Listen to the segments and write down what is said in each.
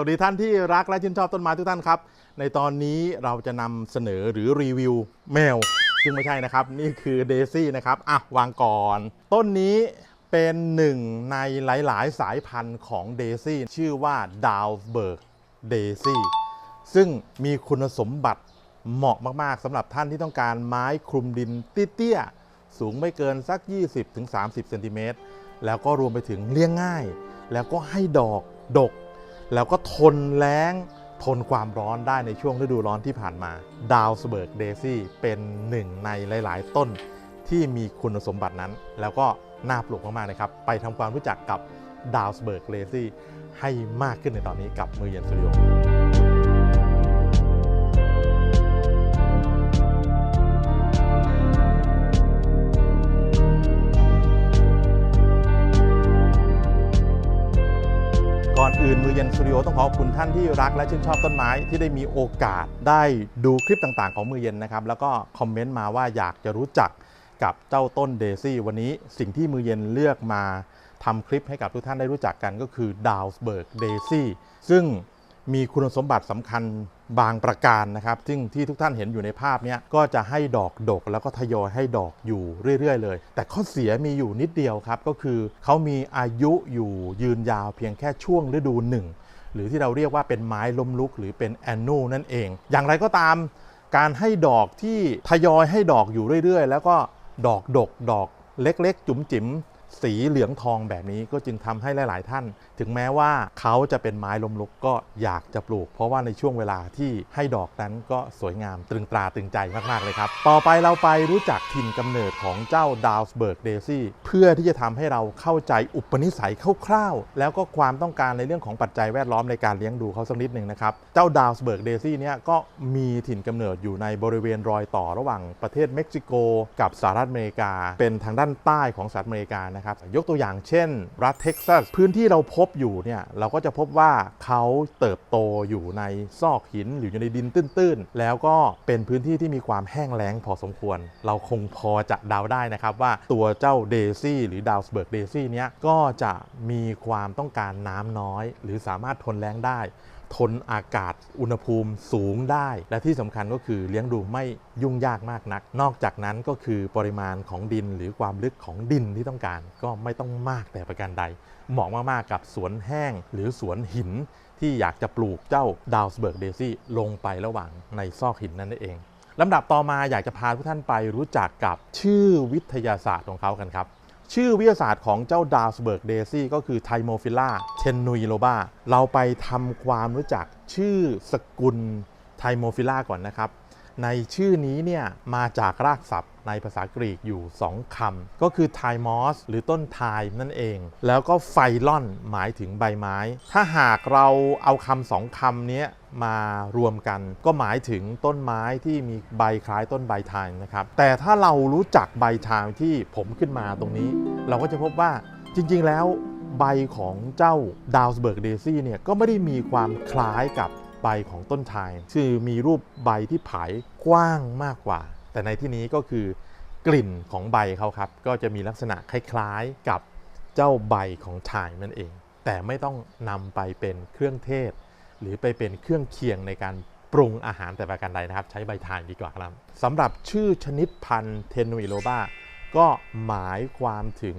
วัสดีท่านที่รักและชื่นชอบต้นไม้ทุกท่านครับ ในตอนนี้เราจะนำเสนอหรือรีวิวแมว ซึ่งไม่ใช่นะครับ นี่คือเดซี่นะครับอะวางก่อน ต้นนี้เป็นหนึ่งในหลาย ๆ สายพันธุ์ของเดซี่ชื่อว่าดาวเบิร์กเดซี่ซึ่งมีคุณสมบัติเหมาะมาก ๆสำหรับท่านที่ต้องการไม้คลุมดินเตี้ย ๆ สูงไม่เกินสัก 20-30เซนติเมตรแล้วก็รวมไปถึงเลี้ยงง่าย แล้วก็ให้ดอกดก แล้วก็ทนแรงทนความร้อนได้ในช่วงฤดูร้อนที่ผ่านมา ดาวสเบิร์กเดซี่เป็นหนึ่งในหลาย ๆ ต้นที่มีคุณสมบัตินั้น แล้วก็น่าปลูกมาก ๆ นะครับ ไปทำความรู้จักกับดาวสเบิร์กเดซี่ให้มากขึ้นในตอนนี้กับมือเย็นสตูดิโอ ก่อนอื่นมือเย็นสตูดิโอต้องขอบคุณท่านที่รักและชื่นชอบต้นไม้ที่ได้มีโอกาสได้ดูคลิปต่างๆ ของมือเย็นนะครับ แล้วก็คอมเมนต์มาว่าอยากจะรู้จักกับเจ้าต้นเดซี่วันนี้สิ่งที่มือเย็นเลือกมาทำคลิปให้กับทุกท่านได้รู้จักกันก็คือดาวส์เบิร์กเดซี่ซึ่ง มีคุณสมบัติสำคัญบางประการนะครับซึ่งที่ทุกท่านเห็นอยู่ในภาพนี้ก็จะให้ดอกดก แล้วก็ทยอยให้ดอกอยู่เรื่อยๆ เลย แต่ข้อเสียมีอยู่นิดเดียวครับ ก็คือเขามีอายุอยู่ยืนยาวเพียงแค่ช่วงฤดูหนึ่งหรือที่เราเรียกว่าเป็นไม้ล้มลุก หรือเป็นแอนนูนั่นเอง อย่างไรก็ตาม การให้ดอกที่ทยอยให้ดอกอยู่เรื่อยๆ แล้วก็ดอกดกดอกเล็กๆ จุ๋มจิ๋ม สีเหลืองทองแบบนี้ก็จึงทำให้หลาย ๆ ท่าน ถึงแม้ว่าเขาจะเป็นไม้ล้มลุกก็อยากจะปลูก เพราะว่าในช่วงเวลาที่ให้ดอกนั้นก็สวยงามตรึงตราตรึงใจมาก ๆ เลยครับ ต่อไปเราไปรู้จักถิ่นกำเนิดของเจ้าดาวส์เบิร์กเดซี่เพื่อที่จะทำให้เราเข้าใจอุปนิสัยคร่าว ๆ แล้วก็ความต้องการในเรื่องของปัจจัยแวดล้อมในการเลี้ยงดูเขาสักนิดหนึ่งนะครับเจ้าดาวส์เบิร์กเดซี่เนี่ยก็มีถิ่นกำเนิดอยู่ในบริเวณรอยต่อระหว่างประเทศเม็กซิโก กับสหรัฐอเมริกา เป็นทางด้านใต้ของสหรัฐอเมริกานะครับ ยกตัวอย่างเช่น รัฐเท็กซัส พื้นที่เราพบอยู่เนี่ยเราก็จะพบว่าเขาเติบโตอยู่ในซอกหินหรืออยู่ในดินตื้นๆ แล้วก็เป็นพื้นที่ที่มีความแห้งแล้งพอสมควร เราคงพอจะเดาได้นะครับว่าตัวเจ้าเดซี่หรือดาวสเบิร์กเดซี่เนี้ยก็จะมีความต้องการน้ำน้อย หรือสามารถทนแล้งได้ ทนอากาศอุณหภูมิสูงได้ และที่สำคัญก็คือเลี้ยงดูไม่ยุ่งยากมากนัก นอกจากนั้นก็คือปริมาณของดินหรือความลึกของดินที่ต้องการ ก็ไม่ต้องมากแต่ประการใด เหมาะมากๆกับสวนแห้งหรือสวนหินที่อยากจะปลูกเจ้าดาวสเบิร์กเดซี่ลงไประหว่างในซอกหินนั่นเองลำดับต่อมาอยากจะพาทุกท่านไปรู้จักกับชื่อวิทยาศาสตร์ของเขากันครับ ชื่อวิทยาศาสตร์ของเจ้าดาวสเบิร์กเดซี่ก็คือไทโมฟิล่าเทนนุยโลบาเราไปทำความรู้จักชื่อสกุลไทโมฟิล่าก่อนนะครับ ในชื่อนี้เนี่ยมาจากรากศัพท์ ในภาษากรีกอยู่ 2คำก็คือไทมอสหรือต้นไทม์นั่นเอง แล้วก็ไฟลอนหมายถึงใบไม้ ถ้าหากเราเอาคำสองคำนี้มารวมกันก็หมายถึงต้นไม้ที่มีใบคล้ายต้นใบไทม์นะครับ แต่ถ้าเรารู้จักใบทม์ที่ผมขึ้นมาตรงนี้ เราก็จะพบว่าจริง ๆ แล้วใบของเจ้าดาวสเบิร์กเดซี่เนี่ยก็ไม่ได้มีความคล้ายกับใบของต้นไทม์คือมีรูปใบที่ผายกว้างมากกว่า แต่ในที่นี้ก็คือกลิ่นของใบเขาครับ ก็จะมีลักษณะคล้ายๆกับเจ้าใบของไทม์นั่นเอง แต่ไม่ต้องนำไปเป็นเครื่องเทศ หรือไปเป็นเครื่องเคียงในการปรุงอาหารแต่ประการใดนะครับ ใช้ใบไทายดีกว่าครับสำหรับชื่อชนิดพันธุ์เทนุยโลบาก็หมายความถึง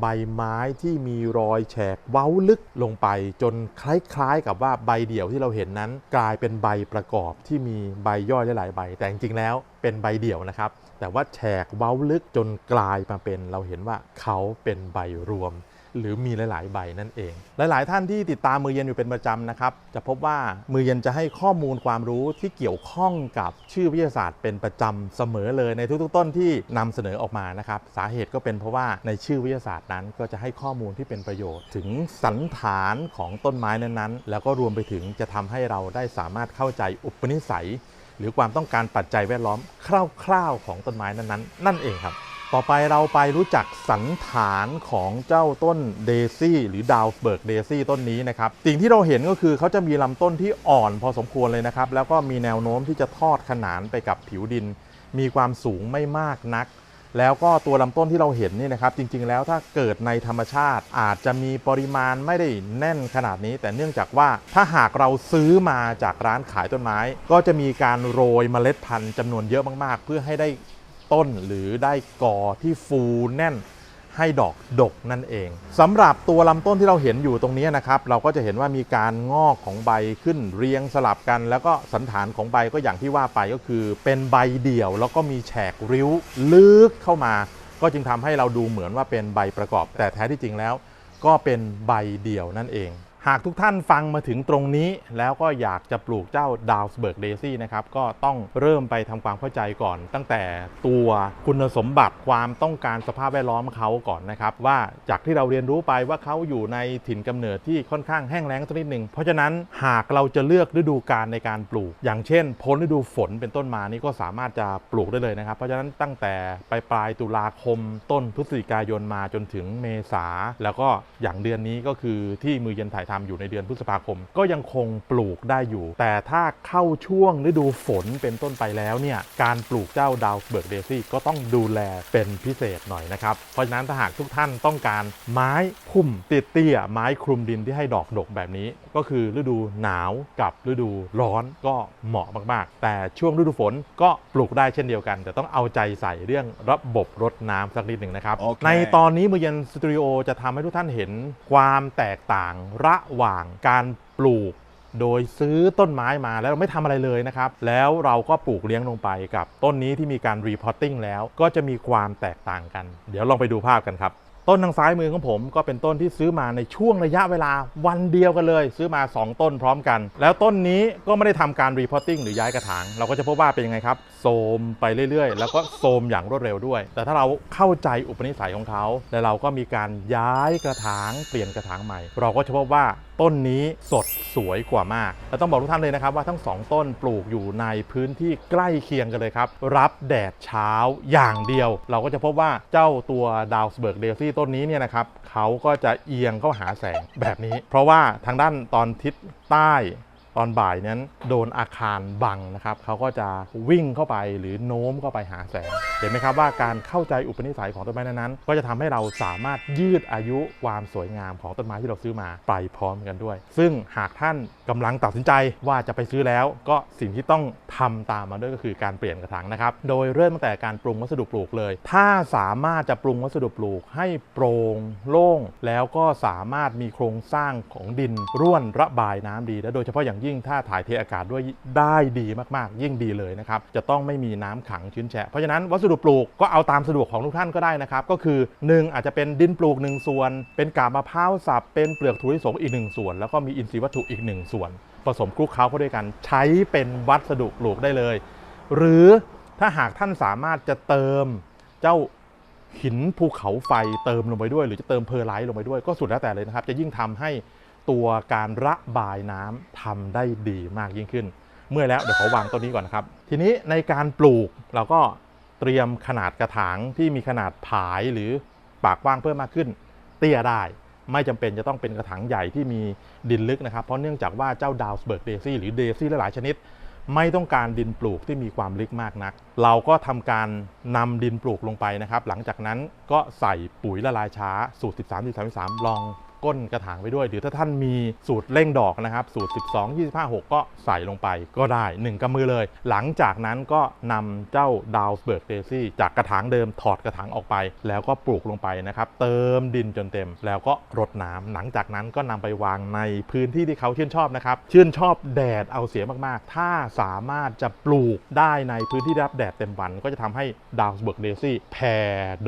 ใบไม้ที่มีรอยแฉกเว้าลึกลงไป จนคล้ายๆ กับว่าใบเดี่ยวที่เราเห็นนั้น กลายเป็นใบประกอบที่มีใบย่อยหลายๆใบ แต่จริงๆแล้วเป็นใบเดี่ยวนะครับ แต่ว่าแฉกเว้าลึกจนกลายมาเป็น เราเห็นว่าเขาเป็นใบรวม หรือมีหลาย ๆ ใบนั่นเอง หลาย ๆ ท่านที่ติดตามมือเย็นอยู่เป็นประจำนะครับ จะพบว่ามือเย็นจะให้ข้อมูลความรู้ที่เกี่ยวข้องกับชื่อวิทยาศาสตร์เป็นประจำเสมอเลยในทุก ๆ ต้นที่นำเสนอออกมานะครับ สาเหตุก็เป็นเพราะว่าในชื่อวิทยาศาสตร์นั้น ก็จะให้ข้อมูลที่เป็นประโยชน์ ถึงสันฐานของต้นไม้นั้น ๆ แล้วก็รวมไปถึงจะทำให้เราได้สามารถเข้าใจอุปนิสัย หรือความต้องการปัจจัยแวดล้อมคร่าว ๆ ของต้นไม้นั้น ๆ นั่นเองครับ ต่อไปเราไปรู้จักสันฐานของเจ้าต้นเดซี่หรือดาวเบิร์กเดซี่ต้นนี้นะครับ สิ่งที่เราเห็นก็คือเขาจะมีลำต้นที่อ่อนพอสมควรเลยนะครับ แล้วก็มีแนวโน้มที่จะทอดขนานไปกับผิวดิน มีความสูงไม่มากนัก แล้วก็ตัวลำต้นที่เราเห็นนี่นะครับ จริงๆแล้วถ้าเกิดในธรรมชาติอาจจะมีปริมาณไม่ได้แน่นขนาดนี้ แต่เนื่องจากว่าถ้าหากเราซื้อมาจากร้านขายต้นไม้ ก็จะมีการโรยเมล็ดพันธุ์จำนวนเยอะมากๆ เพื่อให้ได้ ต้นหรือได้กอที่ฟูแน่นให้ดอกดกนั่นเองสำหรับตัวลำต้นที่เราเห็นอยู่ตรงนี้นะครับ เราก็จะเห็นว่ามีการงอกของใบขึ้นเรียงสลับกัน แล้วก็สันฐานของใบก็อย่างที่ว่าไปก็คือ เป็นใบเดี่ยว แล้วก็มีแฉกริ้วลึกเข้ามา ก็จึงทำให้เราดูเหมือนว่าเป็นใบประกอบ แต่แท้ที่จริงแล้ว ก็เป็นใบเดี่ยวนั่นเอง หากทุกท่านฟังมาถึงตรงนี้ แล้วก็อยากจะปลูกเจ้าดาวสเบิร์กเดซี่นะครับก็ต้องเริ่มไปทำความเข้าใจก่อน ตั้งแต่ตัวคุณสมบัติความต้องการสภาพแวดล้อมเขาก่อนนะครับ ว่าจากที่เราเรียนรู้ไปว่าเขาอยู่ในถิ่นกำเนิดที่ค่อนข้างแห้งแล้งสักนิดหนึ่งเพราะฉะนั้นหากเราจะเลือกฤดูกาลในการปลูก อย่างเช่นพ้นฤดูฝนเป็นต้นมานี่ก็สามารถจะปลูกได้เลยนะครับ เพราะฉะนั้นตั้งแต่ปลายปลายตุลาคมต้นพฤศจิกายนมาจนถึงเมษาแล้วก็อย่างเดือนนี้ก็คือที่มือเย็นถ่ายทำอยู่ในเดือนพฤษภาคม ก็ยังคงปลูกได้อยู่ แต่ถ้าเข้าช่วงฤดูฝนเป็นต้นไปแล้วเนี่ยการปลูกเจ้าดาวเบิร์กเดซี่ก็ต้องดูแลเป็นพิเศษหน่อยนะครับเพราะฉะนั้นถ้าหากทุกท่านต้องการไม้พุ่มเตี้ยๆไม้คลุมดินที่ให้ดอกดกแบบนี้ ก็คือฤดูหนาวกับฤดูร้อนก็เหมาะมากๆ แต่ช่วงฤดูฝนก็ปลูกได้เช่นเดียวกัน แต่ต้องเอาใจใส่เรื่องระบบรดน้ำสักนิดหนึ่งนะครับโอเคในตอนนี้มือเย็นสตูดิโอจะทำให้ทุกท่านเห็นความแตกต่างระหว่างการปลูก โดยซื้อต้นไม้มาแล้วเราไม่ทำอะไรเลยนะครับ แล้วเราก็ปลูกเลี้ยงลงไปกับต้นนี้ที่มีการรีพอร์ติ้งแล้วก็จะมีความแตกต่างกัน เดี๋ยวลองไปดูภาพกันครับ ต้นทางซ้ายมือของผมก็เป็นต้นที่ซื้อมาในช่วงระยะเวลาวันเดียวกันเลย ซื้อมา 2 ต้นพร้อมกัน แล้วต้นนี้ก็ไม่ได้ทำการรีพอร์ติ้งหรือย้ายกระถาง เราก็จะพบว่าเป็นยังไงครับโทมไปเรื่อยๆ แล้วก็โทมอย่างรวดเร็วด้วย แต่ถ้าเราเข้าใจอุปนิสัยของเขา แล้วเราก็มีการย้ายกระถางเปลี่ยนกระถางใหม่ เราก็จะพบว่า ต้นนี้สดสวยกว่ามากและต้องบอกทุกท่านเลยนะครับว่าทั้งสองต้นปลูกอยู่ในพื้นที่ใกล้เคียงกันเลยครับ รับแดดเช้าอย่างเดียว เราก็จะพบว่าเจ้าตัวดาวสเบิร์กเดลซี่ต้นนี้เนี่ยนะครับเขาก็จะเอียงเข้าหาแสงแบบนี้ เพราะว่าทางด้านตอนทิศใต้ ตอนบ่ายนั้นโดนอาคารบังนะครับเขาก็จะวิ่งเข้าไปหรือโน้มเข้าไปหาแสง เห็นไหมครับว่าการเข้าใจอุปนิสัยของต้นไม้นั้นๆก็จะทำให้เราสามารถยืดอายุความสวยงามของต้นไม้ที่เราซื้อมาไปพร้อมกันด้วย ซึ่งหากท่านกำลังตัดสินใจว่าจะไปซื้อแล้ว ก็สิ่งที่ต้องทำตามมาด้วยก็คือการเปลี่ยนกระถางนะครับ โดยเริ่มตั้งแต่การปรุงวัสดุปลูกเลย ถ้าสามารถจะปรุงวัสดุปลูกให้โปร่งโล่งแล้วก็สามารถมีโครงสร้างของดินร่วนระบายน้ำดีและโดยเฉพาะอย่างยิ่งิ่งถ้าถ่ายเทอากาศด้วยได้ดีมากๆ ยิ่งดีเลยนะครับ จะต้องไม่มีน้ำขังชื้นแฉะ เพราะฉะนั้นวัสดุปลูกก็เอาตามสะดวกของทุกท่านก็ได้นะครับ ก็คือ 1 อาจจะเป็นดินปลูก 1 ส่วน เป็นกาบมะพร้าวสับ เป็นเปลือกถั่วลิสงอีก 1 ส่วน แล้วก็มีอินทรีย์วัตถุอีก 1 ส่วน ผสมคลุกเคล้าเข้าด้วยกัน ใช้เป็นวัสดุปลูกได้เลย หรือถ้าหากท่านสามารถจะเติมเจ้าหินภูเขาไฟเติมลงไปด้วย หรือจะเติมเพอร์ไลท์ลงไปด้วยก็สุดแล้วแต่เลยนะครับ จะยิ่งทำให้ ตัวการระบายน้ำทำได้ดีมากยิ่งขึ้น เมื่อแล้วเดี๋ยวขอวางต้นนี้ก่อนนะครับ ทีนี้ในการปลูกเราก็เตรียมขนาดกระถางที่มีขนาดผายหรือปากกว้างเพิ่มมากขึ้น เตี้ยได้ไม่จำเป็นจะต้องเป็นกระถางใหญ่ที่มีดินลึกนะครับ เพราะเนื่องจากว่าเจ้าดาวสเบิร์กเดซี่หรือเดซี่หลายชนิด ไม่ต้องการดินปลูกที่มีความลึกมากนัก เราก็ทำการนำดินปลูกลงไปนะครับ หลังจากนั้นก็ใส่ปุ๋ยละลายช้าสูตร 13 13 13 ลอง ก้นกระถางไปด้วย หรือถ้าท่านมีสูตรเร่งดอกนะครับ สูตร 12 25 6 ก็ใส่ลงไปก็ได้ 1กำมือเลย หลังจากนั้นก็นำเจ้าดาวเบิร์กเดซี่จากกระถางเดิมถอดกระถางออกไป แล้วก็ปลูกลงไปนะครับเติมดินจนเต็ม แล้วก็รดน้ำหลังจากนั้นก็นำไปวางในพื้นที่ที่เขาชื่นชอบนะครับชื่นชอบแดดเอาเสียมากๆ ถ้าสามารถจะปลูกได้ในพื้นที่รับแดดเต็มวันก็จะทำให้ดาวเบิร์กเดซี่แผ่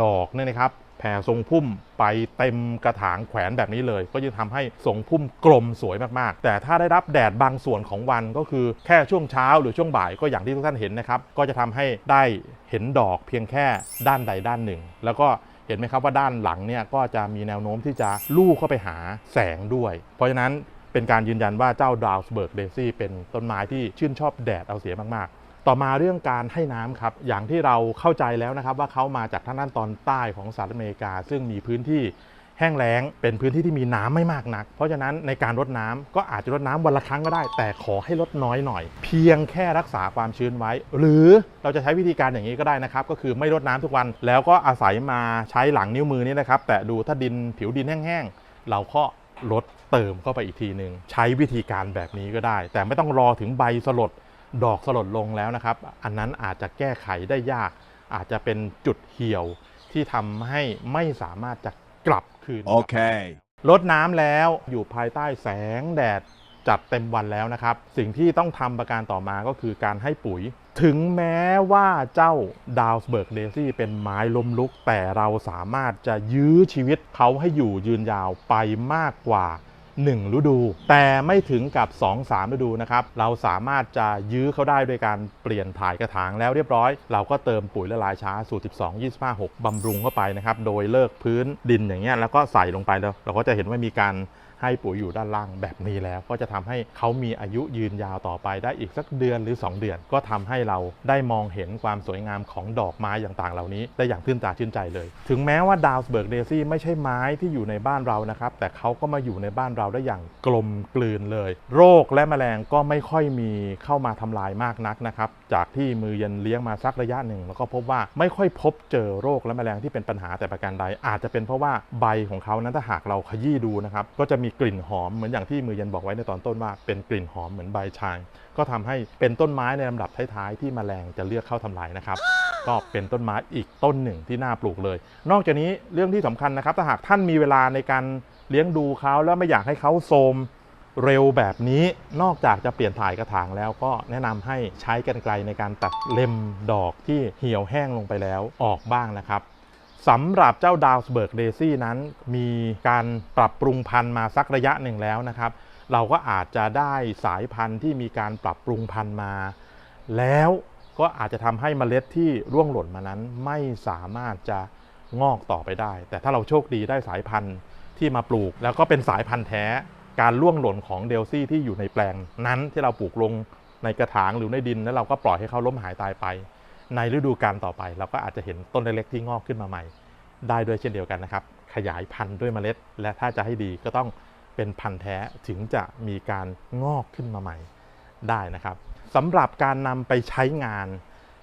ดอกเนี่ยนะครับ แผ่ทรงพุ่มไปเต็มกระถางแขวนแบบนี้เลย ก็จะทำให้ทรงพุ่มกลมสวยมากๆ แต่ถ้าได้รับแดดบางส่วนของวันก็คือแค่ช่วงเช้าหรือช่วงบ่ายก็อย่างที่ทุกท่านเห็นนะครับ ก็จะทำให้ได้เห็นดอกเพียงแค่ด้านใดด้านหนึ่ง แล้วก็เห็นไหมครับว่าด้านหลังเนี่ยก็จะมีแนวโน้มที่จะลู่เข้าไปหาแสงด้วย เพราะฉะนั้นเป็นการยืนยันว่าเจ้าดาวสเบิร์กเดซี่เป็นต้นไม้ที่ชื่นชอบแดดเอาเสียมากๆ ต่อมาเรื่องการให้น้ำครับอย่างที่เราเข้าใจแล้วนะครับ ว่าเขามาจากทางด้านตอนใต้ของสหรัฐอเมริกา ซึ่งมีพื้นที่แห้งแล้งเป็นพื้นที่ที่มีน้ำไม่มากนัก เพราะฉะนั้นในการรดน้ำก็อาจจะรดน้ำวันละครั้งก็ได้ แต่ขอให้ลดน้อยหน่อย เพียงแค่รักษาความชื้นไว้ หรือเราจะใช้วิธีการอย่างนี้ก็ได้นะครับ ก็คือไม่รดน้ำทุกวัน แล้วก็อาศัยมาใช้หลังนิ้วมือนี่นะครับ แต่ดูถ้าดินผิวดินแห้งๆเราก็ลดเติมเข้าไปอีกทีหนึ่งใช้วิธีการแบบนี้ก็ได้ แต่ไม่ต้องรอถึงใบสลด ดอกสลดลงแล้วนะครับ อันนั้นอาจจะแก้ไขได้ยาก อาจจะเป็นจุดเหี่ยวที่ทำให้ไม่สามารถจะกลับคืน Okay. ลดน้ำแล้วอยู่ภายใต้แสงแดดจัดเต็มวันแล้วนะครับ สิ่งที่ต้องทำประการต่อมาก็คือการให้ปุ๋ย ถึงแม้ว่าเจ้าดาวส์เบิร์กเดซี่เป็นไม้ล้มลุก แต่เราสามารถจะยื้อชีวิตเขาให้อยู่ยืนยาวไปมากกว่า 1 ฤดู แต่ไม่ถึงกับ 2-3 ฤดูนะครับ เราสามารถจะยื้อเขาได้ด้วยการเปลี่ยนถ่ายกระถางแล้วเรียบร้อย เราก็เติมปุ๋ยละลายช้าสูตร 12 25 6บำรุงเข้าไปนะครับ โดยเลิกพื้นดินอย่างเงี้ยแล้วก็ใส่ลงไปแล้ว เราก็จะเห็นว่ามีการ ให้ปุ๋ยอยู่ด้านล่างแบบนี้แล้ว ก็จะทำให้เขามีอายุยืนยาวต่อไปได้อีกสักเดือนหรือ 2 เดือน ก็ทำให้เราได้มองเห็นความสวยงามของดอกไม้อย่างต่างเหล่านี้ได้อย่างชื่นตาชื่นใจเลย ถึงแม้ว่าดาวสเบิร์กเดซี่ไม่ใช่ไม้ที่อยู่ในบ้านเรานะครับ แต่เขาก็มาอยู่ในบ้านเราได้อย่างกลมกลืนเลย โรคและแมลงก็ไม่ค่อยมีเข้ามาทำลายมากนักนะครับ จากที่มือเย็นเลี้ยงมาสักระยะหนึ่ง แล้วก็พบว่าไม่ค่อยพบเจอโรคและแมลงที่เป็นปัญหาแต่ประการใด อาจจะเป็นเพราะว่าใบของเขานั้นถ้าหากเราขยี้ดูนะครับก็จะมีกลิ่นหอมเหมือนอย่างที่มือเย็นบอกไว้ในตอนต้นว่าเป็นกลิ่นหอมเหมือนใบชาย ก็ทำให้เป็นต้นไม้ในลำดับท้ายๆที่แมลงจะเลือกเข้าทำลายนะครับ ก็เป็นต้นไม้อีกต้นหนึ่งที่น่าปลูกเลย นอกจากนี้เรื่องที่สำคัญนะครับ ถ้าหากท่านมีเวลาในการเลี้ยงดูเขาแล้วไม่อยากให้เขาโทรมเร็วแบบนี้นอกจากจะเปลี่ยนถ่ายกระถางแล้วก็แนะนำให้ใช้กรรไกรในการตัดเล็มดอกที่เหี่ยวแห้งลงไปแล้วออกบ้างนะครับ สำหรับเจ้าดาวสเบิร์กเดซี่นั้นมีการปรับปรุงพันธุ์มาสักระยะหนึ่งแล้วนะครับ เราก็อาจจะได้สายพันธุ์ที่มีการปรับปรุงพันธุ์มา แล้วก็อาจจะทำให้เมล็ดที่ร่วงหล่นมานั้นไม่สามารถจะงอกต่อไปได้ แต่ถ้าเราโชคดีได้สายพันธุ์ที่มาปลูก แล้วก็เป็นสายพันธุ์แท้การร่วงหล่นของเดลซี่ที่อยู่ในแปลงนั้นที่เราปลูกลงในกระถางหรือในดินแล้วเราก็ปล่อยให้เขาล้มหายตายไป ในฤดูกาลต่อไป เราก็อาจจะเห็นต้นเล็กๆที่งอกขึ้นมาใหม่ ได้ด้วยเช่นเดียวกันนะครับ ขยายพันธุ์ด้วยเมล็ด และถ้าจะให้ดีก็ต้องเป็นพันธุ์แท้ถึงจะมีการงอกขึ้นมาใหม่ได้นะครับสำหรับการนำไปใช้งาน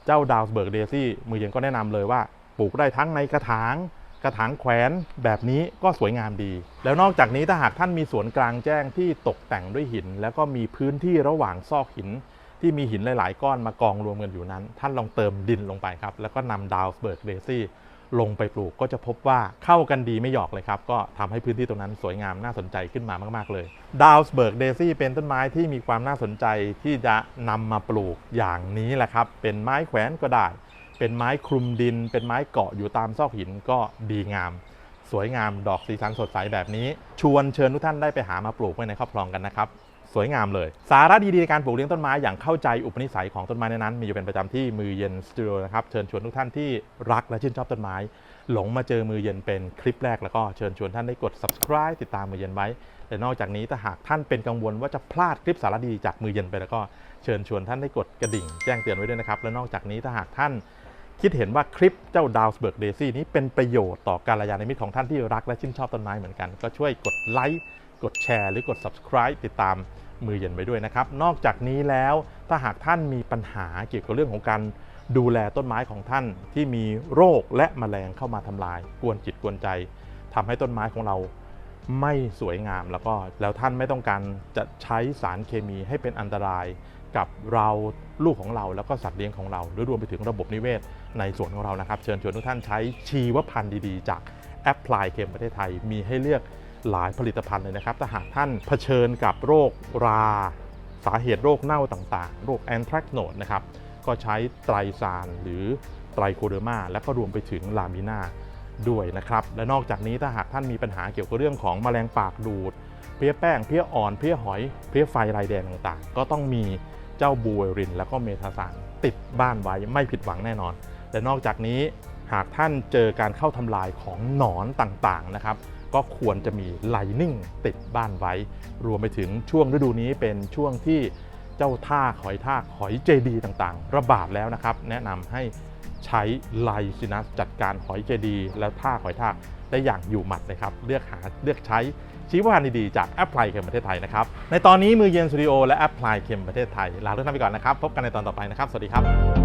เจ้าดาวเบิร์กเดซี่มือเย็นก็แนะนำเลยว่าปลูกได้ทั้งในกระถางกระถางแขวนแบบนี้ก็สวยงามดี แล้วนอกจากนี้ถ้าหากท่านมีสวนกลางแจ้งที่ตกแต่งด้วยหิน แล้วก็มีพื้นที่ระหว่างซอกหิน ที่มีหินหลาย ๆ ก้อนมากองรวมกันอยู่นั้น ท่านลองเติมดินลงไปครับ แล้วก็นำดาวเบิร์กเดซี่ลงไปปลูกก็จะพบว่าเข้ากันดีไม่หยอกเลยครับ ก็ทำให้พื้นที่ตรงนั้นสวยงามน่าสนใจขึ้นมามากๆเลยดาวเบิร์กเดซี่เป็นต้นไม้ที่มีความน่าสนใจที่จะนำมาปลูกอย่างนี้แหละครับ เป็นไม้แขวนก็ได้ เป็นไม้คลุมดิน เป็นไม้เกาะอยู่ตามซอกหินก็ดีงาม สวยงามดอกสีสันสดใสแบบนี้ ชวนเชิญทุกท่านได้ไปหามาปลูกไว้ในครอบครองกันนะครับ สวยงามเลย สาระดีๆในการปลูกเลี้ยงต้นไม้อย่างเข้าใจอุปนิสัยของต้นไม้นั้น มีอยู่เป็นประจำที่มือเย็นสตูดิโอนะครับเชิญชวนทุกท่านที่รักและชื่นชอบต้นไม้ หลงมาเจอมือเย็นเป็นคลิปแรกแล้วก็เชิญชวนท่านได้กด subscribe ติดตามมือเย็นไว้และนอกจากนี้ถ้าหากท่านเป็นกังวลว่าจะพลาดคลิปสาระดีจากมือเย็นไปแล้วก็เชิญชวนท่านได้กดกระดิ่งแจ้งเตือนไว้ด้วยนะครับและนอกจากนี้ถ้าหากท่านคิดเห็นว่าคลิปเจ้าดาวสเบิร์กเดซี่นี้เป็นประโยชน์ต่อการยานมิตรของท่านที่รักและชื่นชอบต้นไม้เหมือนกัน ก็ช่วยกดไลค์ กดแชร์ หรือกด subscribe ติดตามมือเย็นไว้ด้วยนะครับ นอกจากนี้แล้วถ้าหากท่านมีปัญหาเกี่ยวกับเรื่องของการดูแลต้นไม้ของท่านที่มีโรคและแมลงเข้ามาทำลาย กวนจิตกวนใจทำให้ต้นไม้ของเราไม่สวยงามแล้วก็แล้วท่านไม่ต้องการจะใช้สารเคมีให้เป็นอันตรายกับเราลูกของเราแล้วก็สัตว์เลี้ยงของเราหรือรวมไปถึงระบบนิเวศ ในสวนของเรานะครับ เชิญชวนทุกท่านใช้ชีวพันธุ์ดีๆ จากแอปพลายเคมประเทศไทยมีให้เลือก หลายผลิตภัณฑ์เลยนะครับถ้าหากท่านเผชิญกับโรครา สาเหตุโรคเน่าต่างๆ โรคแอนทรักโนดนะครับก็ใช้ไตรซานหรือไตรโคเดอร์มาและก็รวมไปถึงลามิน่าด้วยนะครับ และนอกจากนี้ถ้าหากท่านมีปัญหาเกี่ยวกับเรื่องของแมลงปากดูด เพี้ยแป้ง เพี้ยอ่อน เพี้ยหอย เพี้ยไฟลายแดงต่างๆ ก็ต้องมีเจ้าบูเวริน แล้วก็เมทาสารติดบ้านไว้ไม่ผิดหวังแน่นอน และนอกจากนี้หากท่านเจอการเข้าทำลายของหนอนต่างๆนะครับ ก็ควรจะมีไลนิ่งติดบ้านไว้ รวมไปถึงช่วงฤดูนี้เป็นช่วงที่เจ้าท่าหอยทากหอยเจดีต่างๆ ระบาดแล้วนะครับ แนะนำให้ใช้ไลซินัสจัดการหอยเจดีและท่าหอยทากได้อย่างอยู่หมัดนะครับ เลือกหาเลือกใช้ชีวพันธุ์ดีๆจากแอปพลายเค็มประเทศไทยนะครับ ในตอนนี้มือเย็นสตูดิโอและแอปพลายเค็มประเทศไทยลาทุกท่านไปก่อนนะครับ พบกันในตอนต่อไปนะครับ สวัสดีครับ